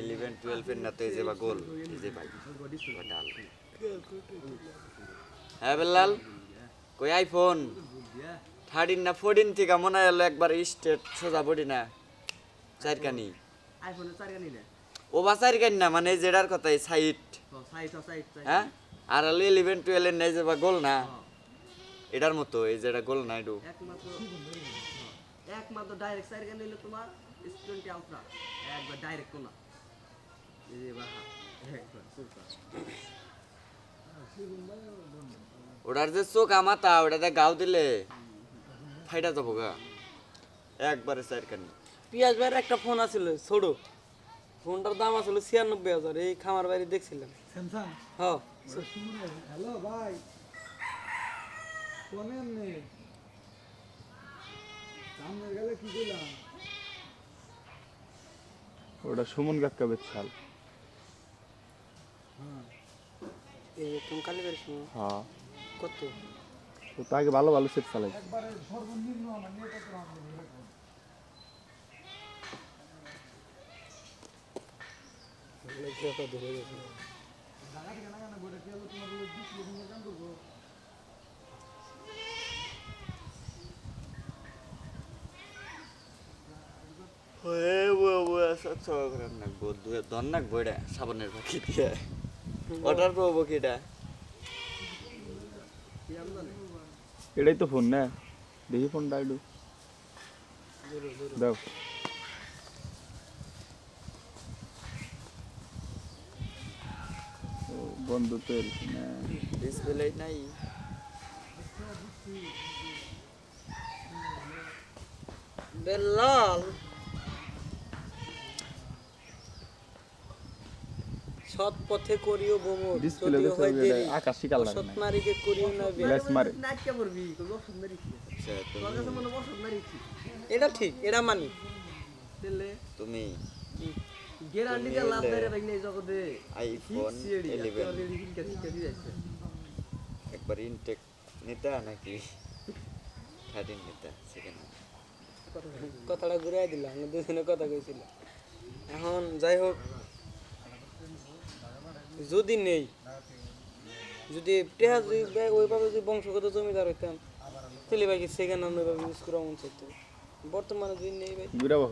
Eleven টুয়েলভের না তো এই যে বা গোল এই যে ভাই ডাল। হ্যাঁ বেলাল কই আইফোন? থার্টিন না ফোরটিন থেকে মনে হলো একবার স্টেট সোজা পড়ি না। চারকানি ও বা চারকানি না মানে যেটার কথা সাইট। সাইড সাইড হ্যাঁ? আর হলো ইলেভেন টুয়েলভের নেই যে বা গোল না? এটার মতো এই যেটা গোল না একটু একমাত্র ডাইরেক্ট গানি হইল তোমার আলট্রা একবার ডাইরেক্ট কোনা। ওটার যে চোখ আমাতা ওটাতে গাও দিলে ফাইটা যাব গা। একবারে চারকানি পিয়াজ ভাইয়ের একটা ফোন আছিল ছোট। ফোনটার দাম আছিল ছিয়ানব্বই হাজার এই খামার বাড়ি দেখছিলাম। স্যামসাং? হ্যাঁ হ্যালো ভাই। ফোনে এমনি সামনে গেলে কি করলাম? ওটা সুমন কাকা বেচাল। এই তুমি কালী সময় হ্যাঁ। কত? তো তাকে ভালো ভালো সেট চালাই। একবারে সর্বনিম্ন আমার নিয়ে কত এরকম ধরে নাকবো দুয়ে নাকবো এটা সাবানের পাখি দিয়ে। অর্ডার করব কি এটা কি এটাই তো ফোন না? দেখি ফোনটা একটু। দাও। বন্ধ তো এরকম ডিসপ্লে নাই। বেলাল সৎ পথে করিও ভ্রমণ। ডিসপ্লে আকাশি কালার নারীকে করিও না বিয়ে। গ্লাস মারে। নাটকে পড়বি কোনো ওষুধ মেরিছি আচ্ছা, এটা ঠিক এটা মানি। তুমি গ্যারান্টি দিয়ে লাভ নাই রে ভাই এই জগতে। আইফোন সিএডি ইলেভেন অলরেডি কিনকে শিখে দিয়েছে একবার ইনটেক নিতা নাকি? থার্টিন নিতা সেকেন্ড কথাটা ঘুরাই দিলাম দুজনে কথা কইছিল এখন যাই হোক যদি নেই, যদি ওইভাবে যদি বংশগত জমিদার হইতাম, তাহলে ভাই সেখানে ইউজ করা মন বর্তমানে যদি নেই ভাই।